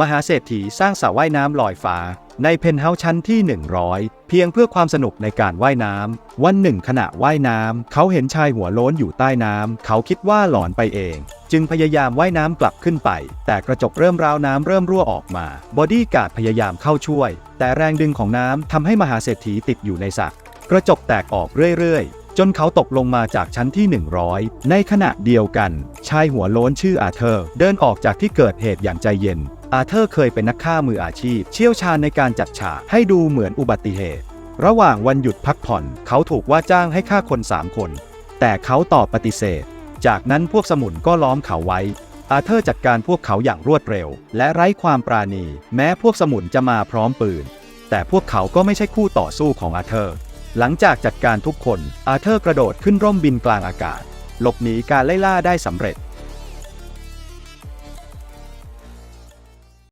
มหาเศรษฐีสร้างสระว่ายน้ำลอยฟ้า ในเพนท์เฮาส์ชั้นที่ 100 เพียงเพื่อความสนุกในการว่ายน้ำ วันหนึ่งขณะว่ายน้ำ เขาเห็นชายหัวโล้นอยู่ใต้น้ำ เขาคิดว่าหลอนไปเอง จึงพยายามว่ายน้ำกลับขึ้นไป แต่กระจกเริ่มราวน้ำเริ่มรั่วออกมา บอดี้การ์ดพยายามเข้าช่วย แต่แรงดึงของน้ำทำให้มหาเศรษฐีติดอยู่ในสระกระจกแตกออกเรื่อยๆจนเขาตกลงมาจากชั้นที่ 100 ในขณะเดียวกัน ชายหัวโล้นชื่ออาเธอร์ เดินออกจากที่เกิดเหตุอย่างใจเย็น อาเธอร์เคยเป็นนักฆ่ามืออาชีพ เชี่ยวชาญในการจัดฉากให้ดูเหมือนอุบัติเหตุ ระหว่างวันหยุดพักผ่อน เขาถูกว่าจ้างให้ฆ่าคน3คน แต่เขาตอบปฏิเสธ จากนั้นพวกสมุนก็ล้อมเขาไว้ อาเธอร์จัดการพวกเขาอย่างรวดเร็ว และไร้ความปราณี แม้พวกสมุนจะมาพร้อมปืน แต่พวกเขาก็ไม่ใช่คู่ต่อสู้ของอาเธอร์ หลังจากจัดการทุกคน อาเธอร์กระโดดขึ้นร่มบินกลางอากาศ หลบหนีการไล่ล่าได้สำเร็จ